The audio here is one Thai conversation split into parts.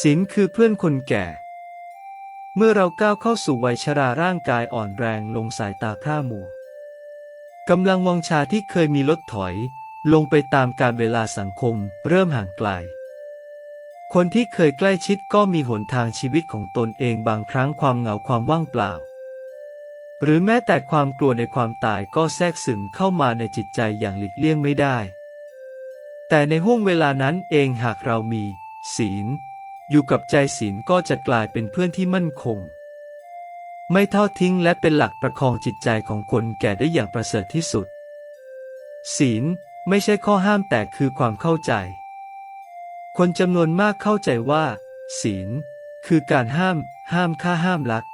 ศีลคือเพื่อนคนแก่ เมื่อเราก้าวเข้าสู่วัยชราร่างกายอ่อนแรงลงสายตาพร่ามัวกำลังวังชาที่เคยมีลดถอย ลงไปตามการเวลาสังคมเริ่มห่างไกล คนที่เคยใกล้ชิดก็มีหนทางชีวิตของตนเองบางครั้งความเหงาความว่างเปล่า หรือแม้แต่ความกลัวในความตายก็แทรกซึมเข้ามาในจิตใจอย่างหลีกเลี่ยงไม่ได้ แต่ในห่วงเวลานั้นเองหากเรามี ศีล อยู่กับใจศีลก็จะกลายเป็นเพื่อนที่มั่นคง ไม่ทอดทิ้งและเป็นหลักประคองจิตใจของคนแก่ได้อย่างประเสริฐที่สุด ศีลไม่ใช่ข้อห้ามแต่คือความเข้าใจ คนจำนวนมากเข้าใจว่า ศีล คือการห้าม ห้ามฆ่าห้ามลัก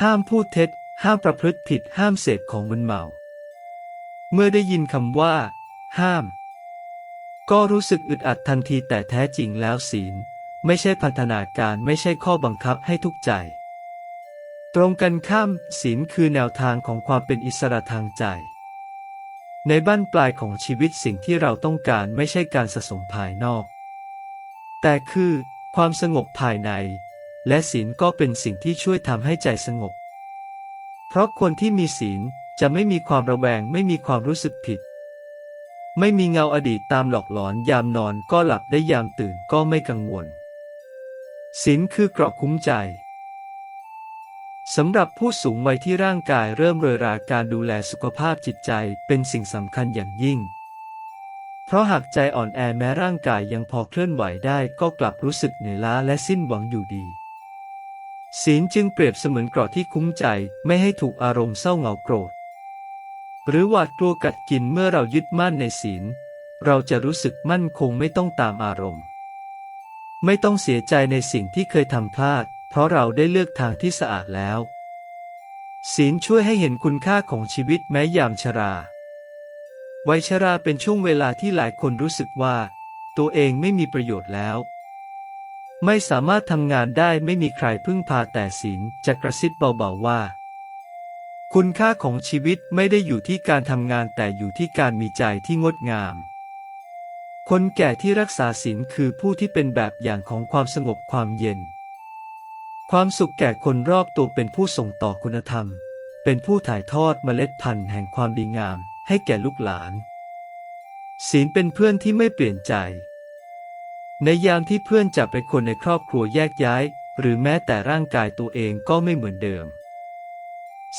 ห้ามพูดเท็จ ห้ามประพฤติผิดห้ามเสพของมึนเมา เมื่อได้ยินคำว่า ห้าม ก็รู้สึกอึดอัดทันทีแต่แท้จริงแล้วศีล ไม่ใช่พันธนาการไม่ใช่ข้อบังคับให้ทุกใจ ตรงกันข้ามศีลคือแนวทางของความเป็นอิสระทางใจ ในบ้านปลายของชีวิตสิ่งที่เราต้องการไม่ใช่การสะสมภายนอก แต่คือความสงบภายใน และศีลก็เป็นสิ่งที่ช่วยทำให้ใจสงบ เพราะคนที่มีศีลจะไม่มีความระแวงไม่มีความรู้สึกผิด ไม่มีเงาอดีตตามหลอกหลอนยามนอนก็หลับได้ยามตื่นก็ไม่กังวล ศีลคือเกราะคุ้มใจสำหรับผู้สูงวัยที่ร่างกายเริ่มเรยราการดูแลสุขภาพจิตใจเป็นสิ่งสำคัญอย่างยิ่ง เพราะหากใจอ่อนแอแม้ร่างกายยังพอเคลื่อนไหวได้ก็กลับรู้สึกเหนื่อยล้าและสิ้นหวังอยู่ดี ศีลจึงเปรียบเสมือนเกราะที่คุ้มใจไม่ให้ถูกอารมณ์เศร้าเหงาโกรธ หรือหวาดกลัวกัดกินเมื่อเรายึดมั่นในศีล เราจะรู้สึกมั่นคงไม่ต้องตามอารมณ์ ไม่ต้องเสียใจในสิ่งที่เคยทำพลาด เพราะเราได้เลือกทางที่สะอาดแล้ว ศีลช่วยให้เห็นคุณค่าของชีวิตแม้ยามชราวัยชราเป็นช่วงเวลาที่หลายคนรู้สึกว่า ตัวเองไม่มีประโยชน์แล้ว ไม่สามารถทำงานได้ไม่มีใครพึ่งพาแต่ศีลจะกระซิบเบาๆว่า คุณค่าของชีวิตไม่ได้อยู่ที่การทำงานแต่อยู่ที่การมีใจที่งดงาม คนแก่ที่รักษาศีลคือผู้ที่เป็นแบบอย่างของความสงบความเย็น ความสุขแก่คนรอบตัวเป็นผู้ส่งต่อคุณธรรม เป็นผู้ถ่ายทอดเมล็ดพันธุ์แห่งความดีงามให้แก่ลูกหลาน ศีลเป็นเพื่อนที่ไม่เปลี่ยนใจ ในยามที่เพื่อนจับไปคนในครอบครัวแยกย้าย หรือแม้แต่ร่างกายตัวเองก็ไม่เหมือนเดิม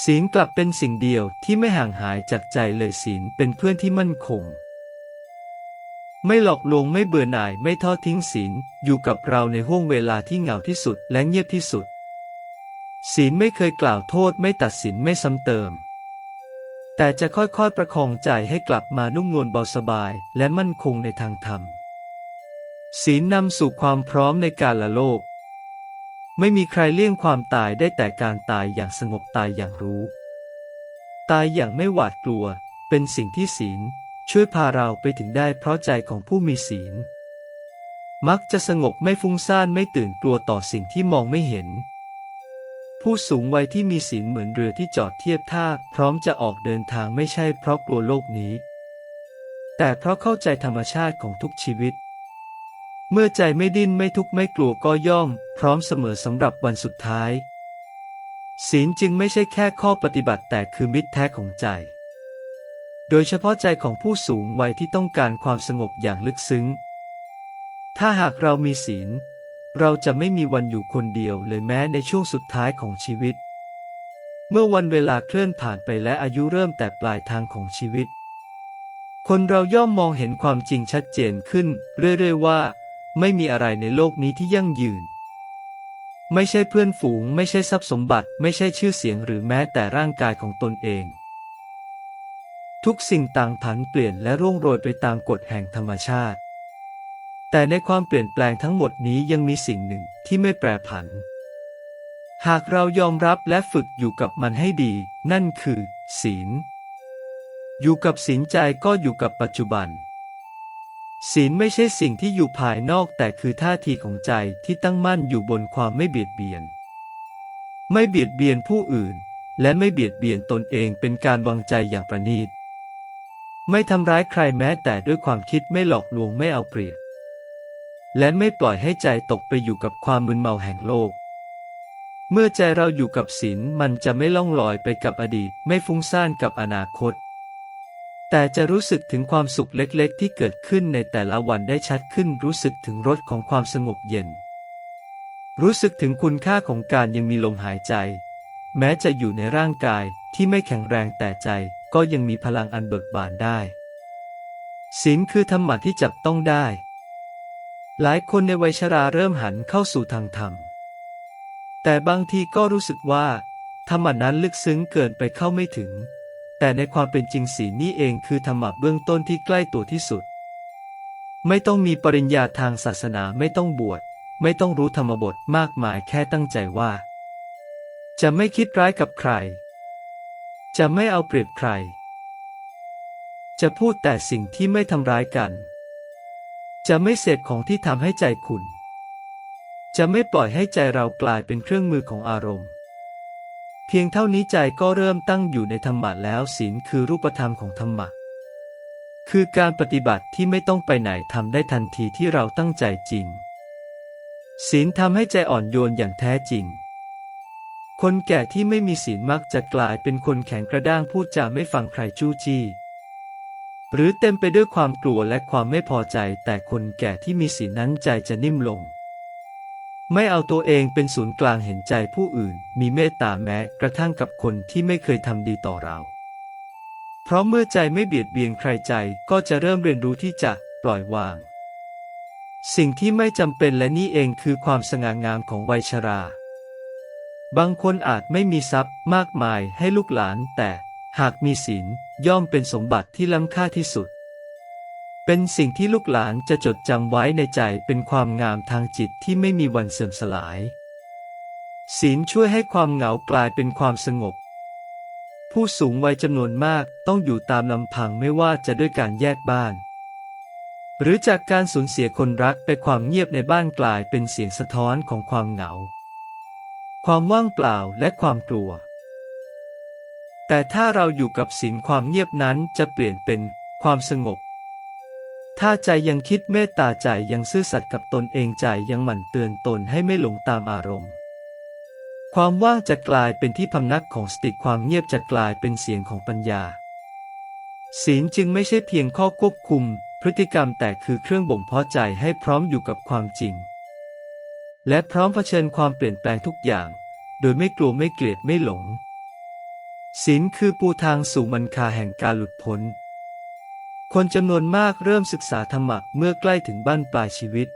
ศีลกลับเป็นสิ่งเดียวที่ไม่ห่างหายจากใจเลยศีลเป็นเพื่อนที่มั่นคง ไม่หลอกลวงไม่เบื่อหน่ายไม่ทอดทิ้งศีลอยู่กับเราในห้วงเวลาที่เหงาที่สุดและเงียบที่สุด ศีลไม่เคยกล่าวโทษไม่ตัดสินไม่ซ้ำเติม แต่จะค่อยๆประคองใจให้กลับมานุ่มนวลเบาสบายและมั่นคงในทางธรรม ศีลนำสู่ความพร้อมในการละโลก ไม่มีใครเลี่ยงความตายได้แต่การตายอย่างสงบตายอย่างรู้ ตายอย่างไม่หวาดกลัว เป็นสิ่งที่ศีล ช่วยพาเราไปถึงได้เพราะใจของผู้มีศีล มักจะสงบไม่ฟุ้งซ่านไม่ตื่นกลัวต่อสิ่งที่มองไม่เห็น ผู้สูงวัยที่มีศีลเหมือนเรือที่จอดเทียบท่าพร้อมจะออกเดินทางไม่ใช่เพราะกลัวโลกนี้ แต่เพราะเข้าใจธรรมชาติของทุกชีวิต เมื่อใจไม่ดิ้นไม่ทุกข์ไม่กลัวก็ย่อม พร้อมเสมอสำหรับวันสุดท้ายศีลจึงไม่ใช่แค่ข้อปฏิบัติแต่คือมิตรแท้ของใจ โดยเฉพาะใจของผู้สูงวัยที่ต้องการความสงบอย่างลึกซึ้ง ถ้าหากเรามีศีล เราจะไม่มีวันอยู่คนเดียวเลยแม้ในช่วงสุดท้ายของชีวิต เมื่อวันเวลาเคลื่อนผ่านไปและอายุเริ่มแต่ปลายทางของชีวิต คนเราย่อมมองเห็นความจริงชัดเจนขึ้น เรื่อยๆว่า ไม่มีอะไรในโลกนี้ที่ยั่งยืน ไม่ใช่เพื่อนฝูง ไม่ใช่ทรัพย์สมบัติ ไม่ใช่ชื่อเสียงหรือแม้แต่ร่างกายของตนเอง ทุกสิ่งต่างผันเปลี่ยนและร่วงโรยไปตามกฎแห่งธรรมชาติ แต่ในความเปลี่ยนแปลงทั้งหมดนี้ยังมีสิ่งหนึ่งที่ไม่แปรผัน หากเรายอมรับและฝึกอยู่กับมันให้ดี นั่นคือ ศีล อยู่กับศีลใจก็อยู่กับปัจจุบัน ศีลไม่ใช่สิ่งที่อยู่ภายนอกแต่คือท่าทีของใจที่ตั้งมั่นอยู่บนความไม่เบียดเบียน ไม่เบียดเบียนผู้อื่น และไม่เบียดเบียนตนเองเป็นการวางใจอย่างประณีต ไม่ทำร้ายใครแม้แต่ด้วยความคิดไม่หลอกลวงไม่เอาเปรียบ และไม่ปล่อยให้ใจตกไปอยู่กับความมึนเมาแห่งโลก เมื่อใจเราอยู่กับศีลมันจะไม่ล่องลอยไปกับอดีต ไม่ฟุ้งซ่านกับอนาคต แต่จะรู้สึกถึงความสุขเล็กๆ ที่เกิดขึ้นในแต่ละวันได้ชัดขึ้นรู้สึกถึงรสของความสงบเย็น รู้สึกถึงคุณค่าของการยังมีลมหายใจ แม้จะอยู่ในร่างกายที่ไม่แข็งแรงแต่ใจ ก็ยังมีพลังอันเบิกบานได้ ศีลคือธรรมะที่จับต้องได้ หลายคนในวัยชราเริ่มหันเข้าสู่ทางธรรม แต่บางทีก็รู้สึกว่า ธรรมะนั้นลึกซึ้งเกินไปเข้าไม่ถึง แต่ในความเป็นจริงศีลนี่เองคือธรรมะเบื้องต้นที่ใกล้ตัวที่สุด ไม่ต้องมีปริญญาทางศาสนาไม่ต้องบวช ไม่ต้องรู้ธรรมบทมากมายแค่ตั้งใจว่า จะไม่คิดร้ายกับใคร จะไม่เอาเปรียบใคร จะพูดแต่สิ่งที่ไม่ทำร้ายกัน จะไม่เสพของที่ทำให้ใจขุ่นจะไม่ปล่อยให้ใจเรากลายเป็นเครื่องมือของอารมณ์ เพียงเท่านี้ใจก็เริ่มตั้งอยู่ในธรรมะแล้วศีลคือรูปธรรมของธรรมะ คือการปฏิบัติที่ไม่ต้องไปไหนทำได้ทันทีที่เราตั้งใจจริง ศีลทำให้ใจอ่อนโยนอย่างแท้จริง คนแก่ที่ไม่มีศีลมักจะกลายเป็นคนแข็งกระด้างพูดจาไม่ฟังใครจู้จี้ หรือเต็มไปด้วยความกลัวและความไม่พอใจ แต่คนแก่ที่มีศีลนั้นใจจะนิ่มลง ไม่เอาตัวเองเป็นศูนย์กลางเห็นใจผู้อื่น มีเมตตาแม้กระทั่งกับคนที่ไม่เคยทำดีต่อเรา เพราะเมื่อใจไม่เบียดเบียนใครใจก็จะเริ่มเรียนรู้ที่จะปล่อยวาง สิ่งที่ไม่จำเป็นและนี่เองคือความสง่างามของวัยชรา บางคนอาจไม่มีทรัพย์มากมายให้ลูกหลาน แต่หากมีศีลย่อมเป็นสมบัติที่ล้ำค่าที่สุด เป็นสิ่งที่ลูกหลานจะจดจำไว้ในใจเป็นความงามทางจิตที่ไม่มีวันเสื่อมสลาย ศีลช่วยให้ความเหงากลายเป็นความสงบ ผู้สูงวัยจำนวนมากต้องอยู่ตามลำพังไม่ว่าจะด้วยการแยกบ้าน หรือจากการสูญเสียคนรักไปความเงียบในบ้านกลายเป็นเสียงสะท้อนของความเหงา ความว่างเปล่าและความกลัว แต่ถ้าเราอยู่กับศีลความเงียบนั้นจะเปลี่ยนเป็นความสงบ ถ้าใจยังคิดเมตตาใจยังซื่อสัตย์กับตนเองใจยังหมั่นเตือนตนให้ไม่หลงตามอารมณ์ ความว่างจะกลายเป็นที่พำนักของสติความเงียบจะกลายเป็นเสียงของปัญญา ศีลจึงไม่ใช่เพียงข้อควบคุมพฤติกรรมแต่คือเครื่องบ่มเพาะใจให้พร้อมอยู่กับความจริง และพร้อมเผชิญความเปลี่ยนแปลงทุกอย่าง โดยไม่กลัวไม่เกลียดไม่หลง ศีลคือปูทางสู่มันคาแห่งการหลุดพ้น คนจำนวนมากเริ่มศึกษาธรรมะเมื่อใกล้ถึงบ้านปลายชีวิต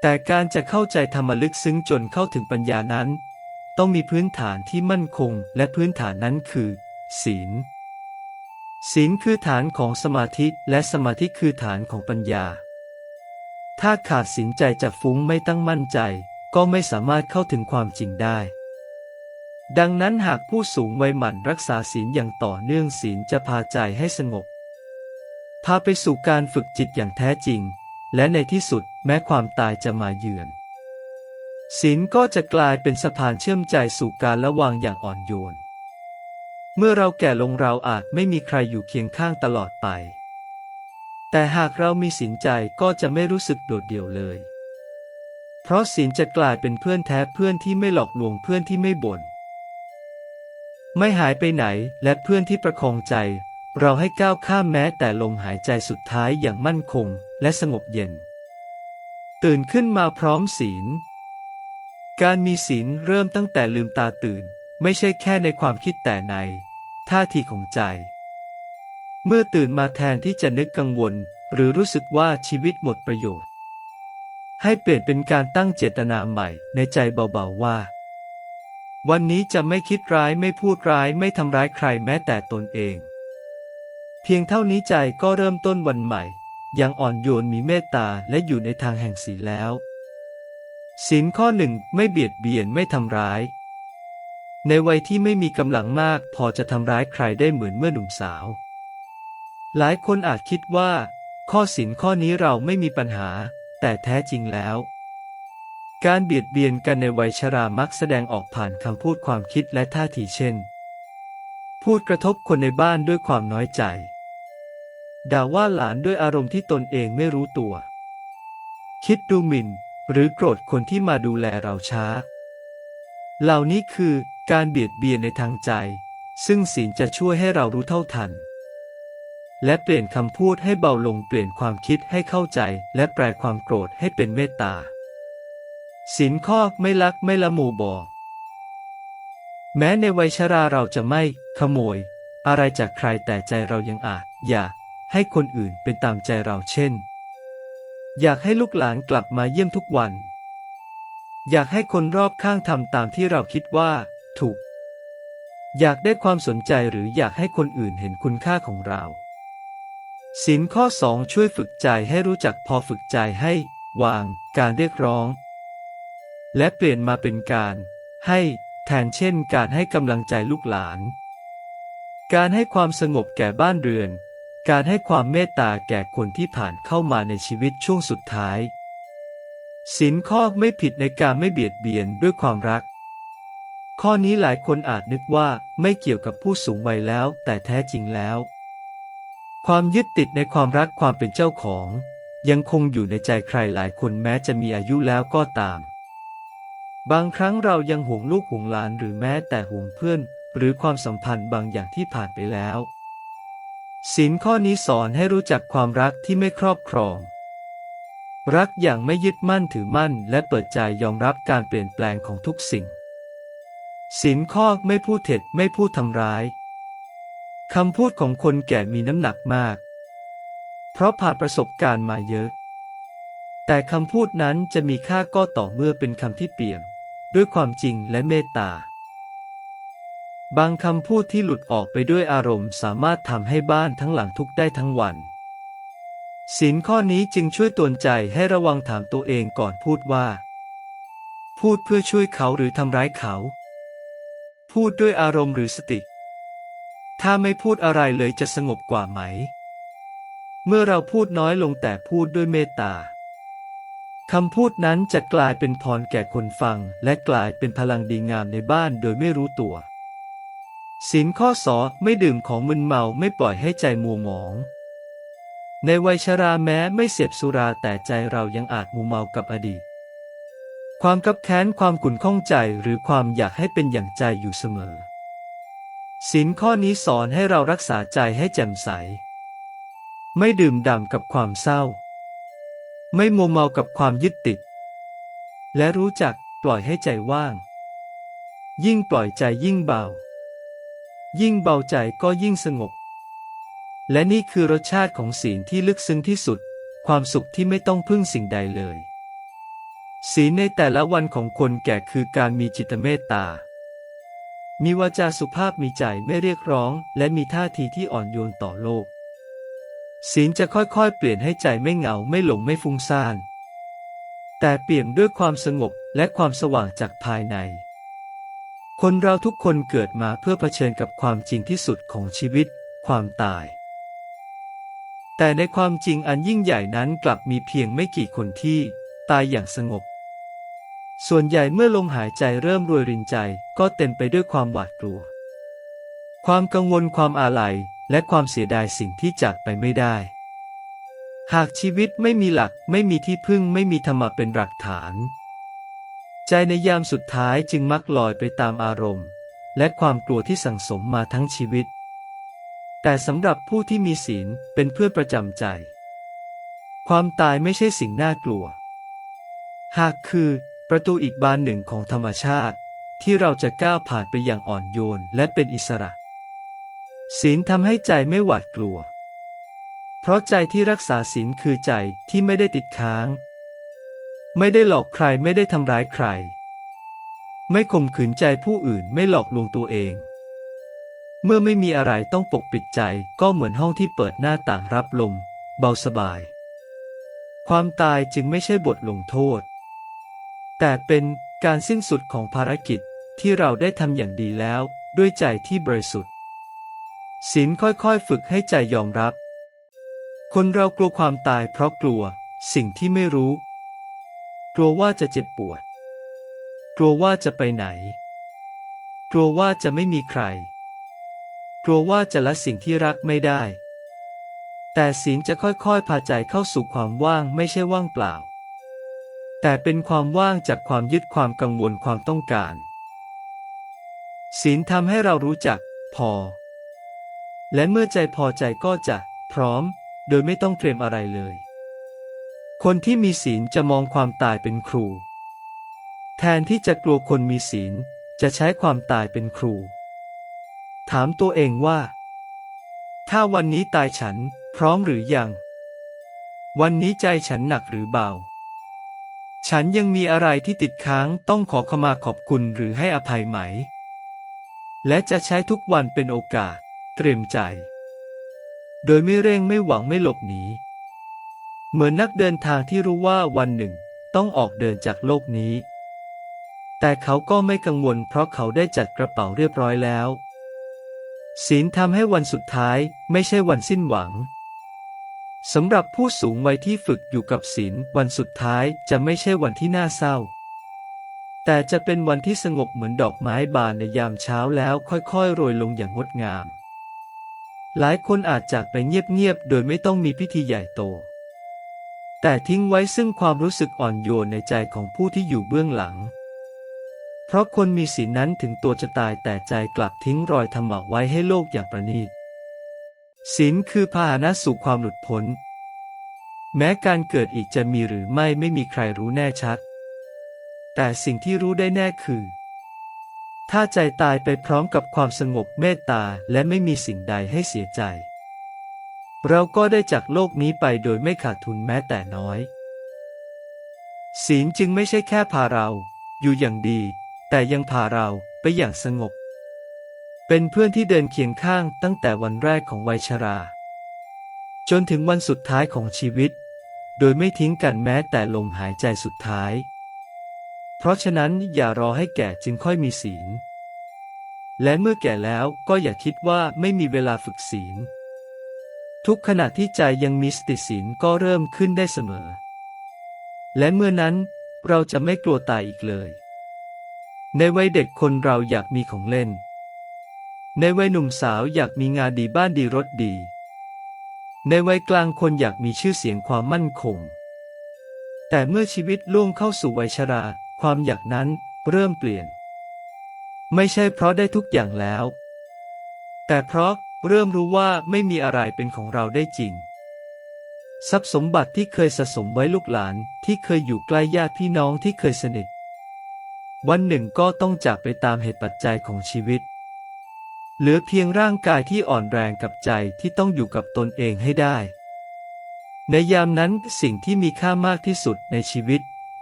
แต่การจะเข้าใจธรรมลึกซึ้งจนเข้าถึงปัญญานั้น ต้องมีพื้นฐานที่มั่นคงและพื้นฐานนั้นคือ ศีล ศีลคือฐานของสมาธิและสมาธิคือฐานของปัญญา ถ้าขาดศีลใจจะฟุ้งไม่ตั้งมั่นใจ ก็ไม่สามารถเข้าถึงความจริงได้ ดังนั้นหากผู้สูงวัยหมั่นรักษาศีลอย่างต่อเนื่องศีลจะพาใจให้สงบ พาไปสู่การฝึกจิตอย่างแท้จริง และในที่สุดแม้ความตายจะมาเยือน ศีลก็จะกลายเป็นสะพานเชื่อมใจสู่การละวางอย่างอ่อนโยน เมื่อเราแก่ลงเราอาจไม่มีใครอยู่เคียงข้างตลอดไป แต่หากเรามีศีลใจก็จะไม่รู้สึกโดดเดี่ยวเลย เพราะศีลจะกลายเป็นเพื่อนแท้เพื่อนที่ไม่หลอกลวงเพื่อนที่ไม่บ่น ไม่หายไปไหนและเพื่อนที่ประคองใจ เราให้ก้าวข้ามแม้แต่ลมหายใจสุดท้ายอย่างมั่นคงและสงบเย็น ตื่นขึ้นมาพร้อมศีล การมีศีลเริ่มตั้งแต่ลืมตาตื่น ไม่ใช่แค่ในความคิดแต่ใน ท่าทีของใจ เมื่อตื่นมาแทนที่จะนึกกังวล หรือรู้สึกว่าชีวิตหมดประโยชน์ ให้เปลี่ยนเป็นการตั้งเจตนาใหม่ในใจเบาๆว่า วันนี้จะไม่คิดร้ายไม่พูดร้ายไม่ทำร้ายใครแม้แต่ตนเอง เพียงเท่านี้ใจก็เริ่มต้นวันใหม่ อย่างอ่อนโยนมีเมตตาและอยู่ในทางแห่งศีลแล้วศีลข้อหนึ่งไม่เบียดเบียนไม่ทำร้าย ในวัยที่ไม่มีกำลังมากพอจะทำร้ายใครได้เหมือนเมื่อหนุ่มสาว หลายคนอาจคิดว่า ข้อศีลข้อนี้เราไม่มีปัญหา แต่แท้จริงแล้ว การเบียดเบียนกันในวัยชรามักแสดงออกผ่านคำพูดความคิดและท่าทีเช่น พูดกระทบคนในบ้านด้วยความน้อยใจ ด่าว่าหลานด้วยอารมณ์ที่ตนเองไม่รู้ตัว คิดดูหมิ่น หรือโกรธคนที่มาดูแลเราช้า เหล่านี้คือการเบียดเบียนในทางใจ ซึ่งศีลจะช่วยให้เรารู้เท่าทัน และเปลี่ยนคำพูดให้เบาลงเปลี่ยนความคิดให้เข้าใจ และแปลความโกรธให้เป็นเมตตาศีลข้อไม่ลักไม่ละโมบอแม้ในวัยชราเราจะไม่ ขโมย อะไรจากใครแต่ใจเรายังอาจ อยากให้คนอื่นเป็นตามใจเราเช่น อยากให้ลูกหลานกลับมาเยี่ยมทุกวัน อยากให้คนรอบข้างทำตามที่เราคิดว่า ถูก อยากได้ความสนใจหรืออยากให้คนอื่นเห็นคุณค่าของเรา ศีลข้อสองช่วยฝึกใจให้รู้จักพอฝึกใจให้ วาง การเรียกร้อง และเปลี่ยนมาเป็นการ ให้แทนเช่น การให้กำลังใจลูกหลาน การให้ความสงบแก่บ้านเรือน การให้ความเมตตาแก่คนที่ผ่านเข้ามาในชีวิตช่วงสุดท้ายศีลข้อไม่ผิดในการไม่เบียดเบียนด้วยความรัก ข้อนี้หลายคนอาจนึกว่าไม่เกี่ยวกับผู้สูงวัยแล้ว แต่แท้จริงแล้ว ความยึดติดในความรักความเป็นเจ้าของ ยังคงอยู่ในใจใครหลายคนแม้จะมีอายุแล้วก็ตาม บางครั้งเรายังห่วงลูกห่วงหลานหรือแม้แต่ห่วงเพื่อน หรือความสัมพันธ์บางอย่างที่ผ่านไปแล้วศีลข้อนี้สอนให้รู้จักความรักที่ไม่ครอบครอง รักอย่างไม่ยึดมั่นถือมั่น และเปิดใจยอมรับการเปลี่ยนแปลงของทุกสิ่งศีลข้อไม่พูดเท็จไม่พูดทำร้าย คำพูดของคนแก่มีน้ำหนักมาก เพราะผ่านประสบการณ์มาเยอะ แต่คำพูดนั้นจะมีค่าก็ต่อเมื่อเป็นคำที่เปี่ยม ด้วยความจริงและเมตตา บางคำพูดที่หลุดออกไปด้วยอารมณ์สามารถทำให้บ้านทั้งหลังทุกได้ทั้งวันศีลข้อนี้จึงช่วยตวนใจให้ระวังถามตัวเองก่อนพูดว่า พูดเพื่อช่วยเขาหรือทำร้ายเขา พูดด้วยอารมณ์หรือสติ ถ้าไม่พูดอะไรเลยจะสงบกว่าไหม เมื่อเราพูดน้อยลงแต่พูดด้วยเมตตาคำพูดนั้นจะกลายเป็นพรแก่คนฟัง และกลายเป็นพลังดีงามในบ้านโดยไม่รู้ตัวศีลข้อสอไม่ดื่มของมึนเมาไม่ปล่อยให้ใจมัวหมอง ในวัยชราแม้ไม่เสพสุราแต่ใจเรายังอาจมัวเมากับอดีต ความกับแค้นความขุ่นข้องใจหรือความอยากให้เป็นอย่างใจอยู่เสมอ ศีลข้อนี้สอนให้เรารักษาใจให้แจ่มใส ไม่ดื่มด่ำกับความเศร้า ไม่มัวเมากับความยึดติด และรู้จักปล่อยให้ใจว่าง ยิ่งปล่อยใจยิ่งเบา ยิ่งเบาใจก็ยิ่งสงบ และนี่คือรสชาติของศีลที่ลึกซึ้งที่สุด ความสุขที่ไม่ต้องพึ่งสิ่งใดเลย ศีลในแต่ละวันของคนแก่คือการมีจิตเมตตา มีวาจาสุภาพมีใจไม่เรียกร้อง และมีท่าทีที่อ่อนโยนต่อโลก ศีลจะค่อยๆ เปลี่ยนให้ใจไม่เหงาไม่หลงไม่ฟุ้งซ่าน แต่เปี่ยมด้วยความสงบและความสว่างจากภายใน คนเราทุกคนเกิดมาเพื่อเผชิญกับความจริงที่สุดของชีวิต ความตาย แต่ในความจริงอันยิ่งใหญ่นั้นกลับมีเพียงไม่กี่คนที่ ตายอย่างสงบ ส่วนใหญ่เมื่อลมหายใจเริ่มรวยรินใจ ก็เต็มไปด้วยความหวาดกลัว ความกังวลความอาลัย และความเสียดายสิ่งที่จากไปไม่ได้ หากชีวิตไม่มีหลักไม่มีที่พึ่งไม่มีธรรมะเป็นหลักฐาน ใจในยามสุดท้ายจึงมักลอยไปตามอารมณ์ และความกลัวที่สั่งสมมาทั้งชีวิต แต่สำหรับผู้ที่มีศีลเป็นเพื่อนประจำใจ ความตายไม่ใช่สิ่งน่ากลัว หากคือ ประตูอีกบานหนึ่งของธรรมชาติ ที่เราจะก้าวผ่านไปอย่างอ่อนโยนและเป็นอิสระ ศีลทำให้ใจไม่หวาดกลัว เพราะใจที่รักษาศีลคือใจที่ไม่ได้ติดค้าง ไม่ได้หลอกใครไม่ได้ทำร้ายใคร ไม่ข่มขืนใจผู้อื่นไม่หลอกลวงตัวเอง เมื่อไม่มีอะไรต้องปกปิดใจก็เหมือนห้องที่เปิดหน้าต่างรับลม เบาสบาย ความตายจึงไม่ใช่บทลงโทษ แต่เป็นการสิ้นสุดของภารกิจที่เราได้ทำอย่างดีแล้วด้วยใจที่บริสุทธิ์ศีลค่อยๆ ฝึกให้ใจยอมรับ คนเรากลัวความตายเพราะกลัวสิ่งที่ไม่รู้ กลัวว่าจะเจ็บปวด กลัวว่าจะไปไหน กลัวว่าจะไม่มีใคร กลัวว่าจะละสิ่งที่รักไม่ได้ แต่ศีลจะค่อยๆ พาใจเข้าสู่ความว่างไม่ใช่ว่างเปล่า แต่เป็นความว่างจากความยึดความกังวลความต้องการ ศีลทำให้เรารู้จัก พอ และเมื่อใจพอใจก็จะ พร้อม โดยไม่ต้องเตรียมอะไรเลย คนที่มีศีลจะมองความตายเป็นครู แทนที่จะกลัวคนมีศีลจะใช้ความตายเป็นครู ถามตัวเองว่า ถ้าวันนี้ตายฉันพร้อมหรือยัง วันนี้ใจฉันหนักหรือเบา ฉันยังมีอะไรที่ติดค้างต้องขอขมาขอบคุณหรือให้อภัยไหม และจะใช้ทุกวันเป็นโอกาส เตรียมใจ โดยไม่เร่งไม่หวังไม่หลบหนี เหมือนนักเดินทางที่รู้ว่าวันหนึ่งต้องออกเดินจากโลกนี้ แต่เขาก็ไม่กังวลเพราะเขาได้จัดกระเป๋าเรียบร้อยแล้ว ศีลทำให้วันสุดท้ายไม่ใช่วันสิ้นหวัง สำหรับผู้สูงวัยที่ฝึกอยู่กับศีลวันสุดท้ายจะไม่ใช่วันที่น่าเศร้า แต่จะเป็นวันที่สงบเหมือนดอกไม้บานในยามเช้าแล้วค่อยๆ โรยลงอย่างงดงาม หลายคนอาจจากไปเงียบๆ โดยไม่ต้องมีพิธีใหญ่โต แต่ทิ้งไว้ซึ่งความรู้สึกอ่อนโยนในใจของผู้ที่อยู่เบื้องหลัง เพราะคนมีศีลนั้นถึงตัวจะตายแต่ใจกลับทิ้งรอยธรรมะไว้ให้โลกอย่างประณีต ศีลคือพาหนะสู่ความหลุดพ้น แม้การเกิดอีกจะมีหรือไม่ไม่มีใครรู้แน่ชัด แต่สิ่งที่รู้ได้แน่คือ ถ้าใจตายไปพร้อมกับความสงบเมตตาและไม่มีสิ่งใดให้เสียใจ เราก็ได้จากโลกนี้ไปโดยไม่ขาดทุนแม้แต่น้อย ศีลจึงไม่ใช่แค่พาเรา อยู่อย่างดี แต่ยังพาเราไปอย่างสงบ เป็นเพื่อนที่เดินเคียงข้างตั้งแต่วันแรกของวัยชรา จนถึงวันสุดท้ายของชีวิต โดยไม่ทิ้งกันแม้แต่ลมหายใจสุดท้าย เพราะฉะนั้นอย่ารอให้แก่จึงค่อยมีศีล และเมื่อแก่แล้วก็อย่าคิดว่าไม่มีเวลาฝึกศีล ทุกขณะที่ใจยังมีสติศีลก็เริ่มขึ้นได้เสมอ และเมื่อนั้นเราจะไม่กลัวตายอีกเลย ในวัยเด็กคนเราอยากมีของเล่น ในวัยหนุ่มสาวอยากมีงานดีบ้านดีรถดี ในวัยกลางคนอยากมีชื่อเสียงความมั่นคง แต่เมื่อชีวิตล่วงเข้าสู่วัยชรา ความอยากนั้นเริ่มเปลี่ยน ไม่ใช่เพราะได้ทุกอย่างแล้ว แต่เพราะเริ่มรู้ว่าไม่มีอะไรเป็นของเราได้จริง ทรัพย์สมบัติที่เคยสะสมไว้ลูกหลานที่เคยอยู่ใกล้ญาติพี่น้องที่เคยสนิท วันหนึ่งก็ต้องจากไปตามเหตุปัจจัยของชีวิต เหลือเพียงร่างกายที่อ่อนแรงกับใจที่ต้องอยู่กับตนเองให้ได้ ในยามนั้นสิ่งที่มีค่ามากที่สุดในชีวิต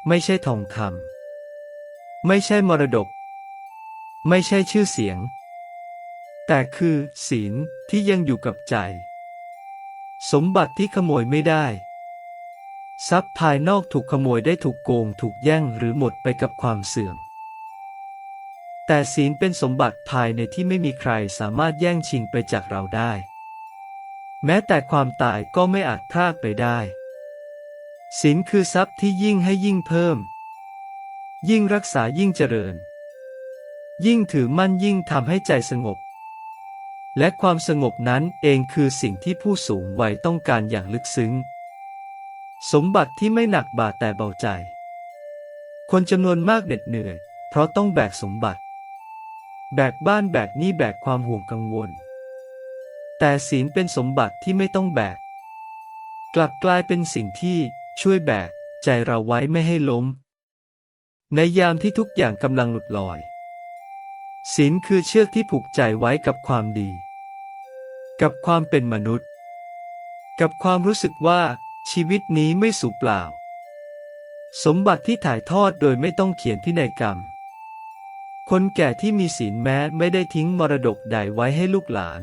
ไม่ใช่ทองคำไม่ใช่มรดก ไม่ใช่ชื่อเสียง แต่คือศีลที่ยังอยู่กับใจ สมบัติที่ขโมยไม่ได้ ทรัพย์ภายนอกถูกขโมยได้ถูกโกงถูกแย่งหรือหมดไปกับความเสื่อม แต่ศีลเป็นสมบัติภายในที่ไม่มีใครสามารถแย่งชิงไปจากเราได้ แม้แต่ความตายก็ไม่อาจพรากไปได้ ศีลคือทรัพย์ที่ยิ่งให้ยิ่งเพิ่ม ยิ่งรักษายิ่งเจริญ ยิ่งถือมั่นยิ่งทำให้ใจสงบ และความสงบนั้นเองคือสิ่งที่ผู้สูงวัยต้องการอย่างลึกซึ้ง สมบัติที่ไม่หนักบาแต่เบาใจ คนจำนวนมากเหน็ดเหนื่อย เพราะต้องแบกสมบัติ แบกบ้านแบกหนี้แบกความห่วงกังวล แต่ศีลเป็นสมบัติที่ไม่ต้องแบก กลับกลายเป็นสิ่งที่ช่วยแบก ใจเราไว้ไม่ให้ล้ม ในยามที่ทุกอย่างกำลังหลุดลอย ศีลคือเชือกที่ผูกใจไว้กับความดี กับความเป็นมนุษย์ กับความรู้สึกว่าชีวิตนี้ไม่สูญเปล่า สมบัติที่ถ่ายทอดโดยไม่ต้องเขียนพินัยกรรม คนแก่ที่มีศีลแม้ไม่ได้ทิ้งมรดกใดไว้ให้ลูกหลาน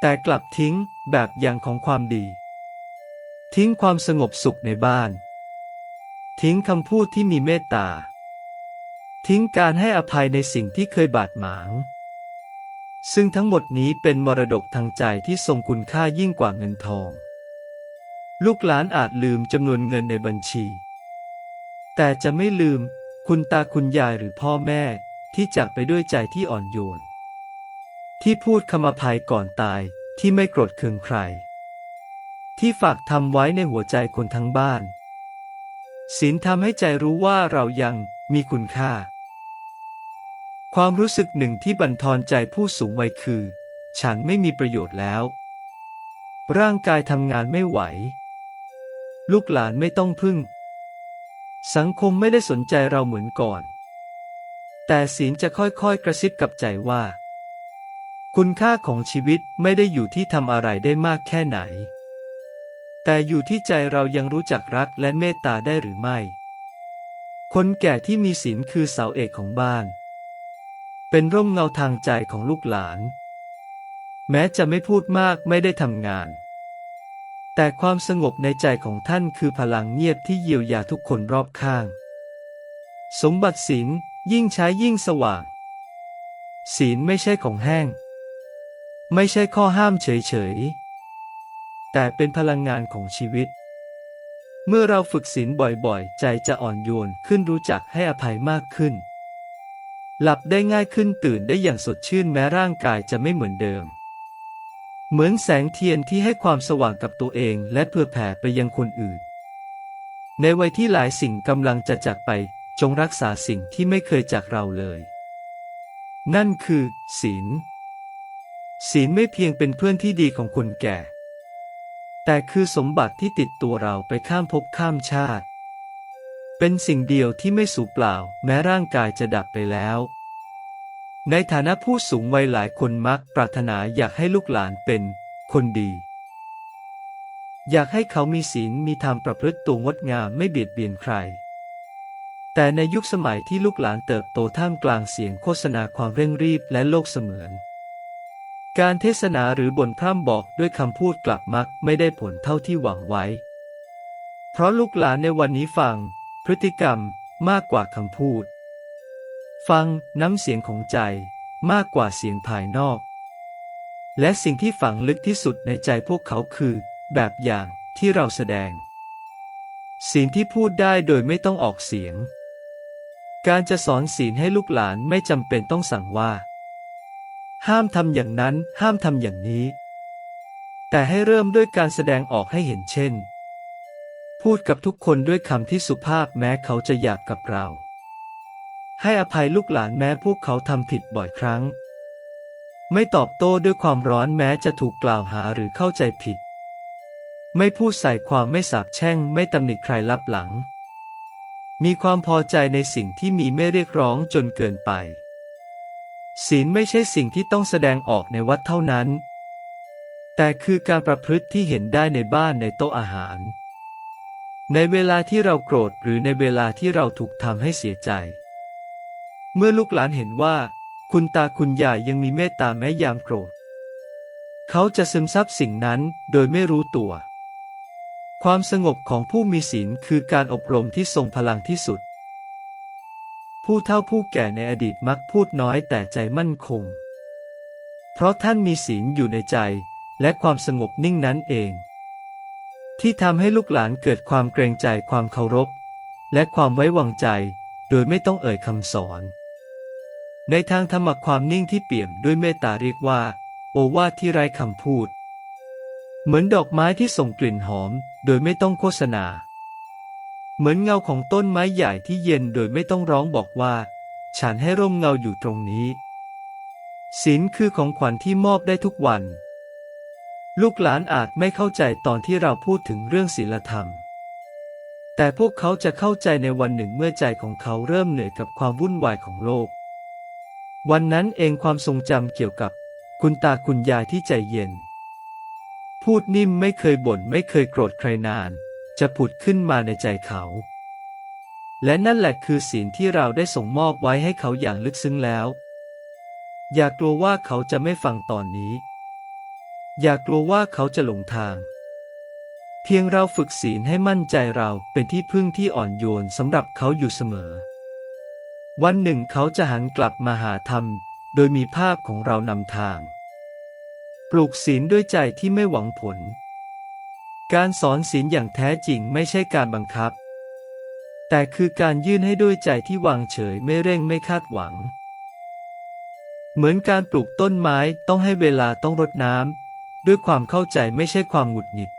แต่กลับทิ้งแบบอย่างของความดี ทิ้งความสงบสุขในบ้าน ทิ้งคำพูดที่มีเมตตา ทิ้งการให้อภัยในสิ่งที่เคยบาดหมาง ซึ่งทั้งหมดนี้เป็นมรดกทางใจที่ทรงคุณค่ายิ่งกว่าเงินทอง ลูกหลานอาจลืมจำนวนเงินในบัญชี แต่จะไม่ลืม คุณตาคุณยายหรือพ่อแม่ที่จากไปด้วยใจที่อ่อนโยน ที่พูดคำอภัยก่อนตายที่ไม่โกรธเคืองใคร ที่ฝากทำไว้ในหัวใจคนทั้งบ้านศีลทำให้ใจรู้ว่าเรายังมีคุณค่า ความรู้สึกหนึ่งที่บั่นทอนใจผู้สูงวัยคือ ฉันไม่มีประโยชน์แล้ว ร่างกายทำงานไม่ไหว ลูกหลานไม่ต้องพึ่ง สังคมไม่ได้สนใจเราเหมือนก่อน แต่ศีลจะค่อยๆกระซิบกับใจว่า คุณค่าของชีวิตไม่ได้อยู่ที่ทำอะไรได้มากแค่ไหน แต่อยู่ที่ใจเรายังรู้จักรักและเมตตาได้หรือไม่ คนแก่ที่มีศีลคือเสาเอกของบ้าน เป็นร่มเงาทางใจของลูกหลาน แม้จะไม่พูดมากไม่ได้ทำงาน แต่ความสงบในใจของท่านคือพลังเงียบที่เยียวยาทุกคนรอบข้าง สมบัติศีลยิ่งใช้ยิ่งสว่าง ศีลไม่ใช่ของแห้ง ไม่ใช่ข้อห้ามเฉยๆ แต่เป็นพลังงานของชีวิต เมื่อเราฝึกศีลบ่อยๆ ใจจะอ่อนโยนขึ้นรู้จักให้อภัยมากขึ้น หลับได้ง่ายขึ้นตื่นได้อย่างสดชื่นแม้ร่างกายจะไม่เหมือนเดิม เหมือนแสงเทียนที่ให้ความสว่างกับตัวเองและเพื่อแผ่ไปยังคนอื่น ในวัยที่หลายสิ่งกำลังจะจากไป จงรักษาสิ่งที่ไม่เคยจากเราเลย นั่นคือ ศีล ศีลไม่เพียงเป็นเพื่อนที่ดีของคนแก่ แต่คือสมบัติที่ติดตัวเราไปข้ามภพข้ามชาติ เป็นสิ่งเดียวที่ไม่สูญเปล่า แม้ร่างกายจะดับไปแล้ว ในฐานะผู้สูงวัยหลายคนมักปรารถนาอยากให้ลูกหลานเป็นคนดี อยากให้เขามีศีลมีธรรมประพฤติตัวงดงามไม่เบียดเบียนใคร แต่ในยุคสมัยที่ลูกหลานเติบโตท่ามกลางเสียงโฆษณาความเร่งรีบและโลกเสมือน การเทศนาหรือบ่นพร่ำบอกด้วยคำพูดกลับมักไม่ได้ผลเท่าที่หวังไว้ เพราะลูกหลานในวันนี้ฟัง พฤติกรรมมากกว่าคำพูด ฟังน้ำเสียงของใจมากกว่าเสียงภายนอก และสิ่งที่ฝังลึกที่สุดในใจพวกเขาคือ แบบอย่างที่เราแสดง สิ่งที่พูดได้โดยไม่ต้องออกเสียง การจะสอนศีลให้ลูกหลานไม่จำเป็นต้องสั่งว่า ห้ามทำอย่างนั้นห้ามทำอย่างนี้ แต่ให้เริ่มด้วยการแสดงออกให้เห็นเช่น พูดกับทุกคนด้วยคำที่สุภาพแม้เขาจะหยาบกับเรา ให้อภัยลูกหลานแม้พวกเขาทำผิดบ่อยครั้ง ไม่ตอบโต้ด้วยความร้อนแม้จะถูกกล่าวหาหรือเข้าใจผิด ไม่พูดใส่ความไม่สาบแช่ง ไม่ตำหนิใครลับหลัง มีความพอใจในสิ่งที่มีไม่เรียกร้องจนเกินไป ศีลไม่ใช่สิ่งที่ต้องแสดงออกในวัดเท่านั้น แต่คือการประพฤติที่เห็นได้ในบ้านในโต๊ะอาหาร ในเวลาที่เราโกรธหรือในเวลาที่เราถูกทำให้เสียใจ เมื่อลูกหลานเห็นว่า คุณตาคุณยายยังมีเมตตาแม้ยามโกรธ เขาจะซึมซับสิ่งนั้นโดยไม่รู้ตัว ความสงบของผู้มีศีลคือการอบรมที่ทรงพลังที่สุด ผู้เฒ่าผู้แก่ในอดีตมักพูดน้อยแต่ใจมั่นคง เพราะท่านมีศีลอยู่ในใจ และความสงบนิ่งนั้นเอง ที่ทำให้ลูกหลานเกิดความเกรงใจความเคารพ และความไว้วางใจโดยไม่ต้องเอ่ยคำสอน ในทางธรรมความนิ่งที่เปี่ยมด้วยเมตตาเรียกว่า โอวาทที่ไร้คำพูด เหมือนดอกไม้ที่ส่งกลิ่นหอม โดยไม่ต้องโฆษณา เหมือนเงาของต้นไม้ใหญ่ที่เย็นโดยไม่ต้องร้องบอกว่า ฉันให้ร่มเงาอยู่ตรงนี้ศีลคือของขวัญที่มอบได้ทุกวัน ลูกหลานอาจไม่เข้าใจตอนที่เราพูดถึงเรื่องศีลธรรม แต่พวกเขาจะเข้าใจในวันหนึ่งเมื่อใจของเขาเริ่มเหนื่อยกับความวุ่นวายของโลก วันนั้นเองความทรงจำเกี่ยวกับคุณตาคุณยายที่ใจเย็น พูดนิ่มไม่เคยบ่นไม่เคยโกรธใครนาน จะผุดขึ้นมาในใจเขา และนั่นแหละคือศีลที่เราได้ส่งมอบไว้ให้เขาอย่างลึกซึ้งแล้ว อย่ากลัวว่าเขาจะไม่ฟังตอนนี้ อย่ากลัวว่าเขาจะหลงทาง เพียงเราฝึกศีลให้มั่นใจเราเป็นที่พึ่งที่อ่อนโยนสำหรับเขาอยู่เสมอ วันหนึ่งเขาจะหันกลับมาหาธรรม โดยมีภาพของเรานำทาง ปลูกศีลด้วยใจที่ไม่หวังผล การสอนศีลอย่างแท้จริงไม่ใช่การบังคับ แต่คือการยื่นให้ด้วยใจที่วางเฉยไม่เร่งไม่คาดหวัง เหมือนการปลูกต้นไม้ต้องให้เวลาต้องรดน้ำด้วยความเข้าใจไม่ใช่ความหงุดหงิด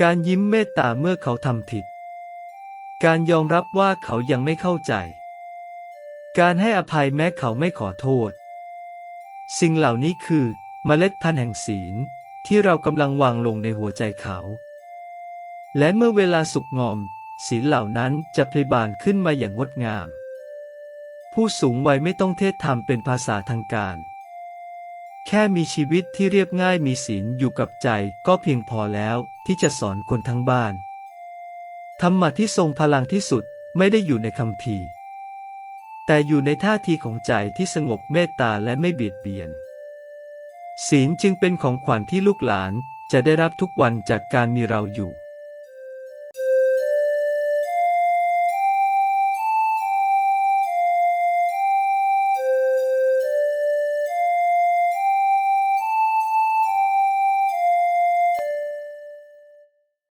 การยิ้มเมตตาเมื่อเขาทำผิด การยอมรับว่าเขายังไม่เข้าใจ การให้อภัยแม้เขาไม่ขอโทษ สิ่งเหล่านี้คือเมล็ดพันธุ์แห่งศีลที่เรากำลังวางลงในหัวใจเขา และเมื่อเวลาสุกงอม ศีลเหล่านั้นจะพลิบานขึ้นมาอย่างงดงาม ผู้สูงวัยไม่ต้องเทศธรรมเป็นภาษาทางการ แค่มีชีวิตที่เรียบง่ายมีศีลอยู่กับใจก็เพียงพอแล้วที่จะสอนคนทั้งบ้าน ธรรมะที่ทรงพลังที่สุดไม่ได้อยู่ในคำพี แต่อยู่ในท่าทีของใจที่สงบเมตตาและไม่เบียดเบียน ศีลจึงเป็นของขวัญที่ลูกหลานจะได้รับทุกวันจากการมีเราอยู่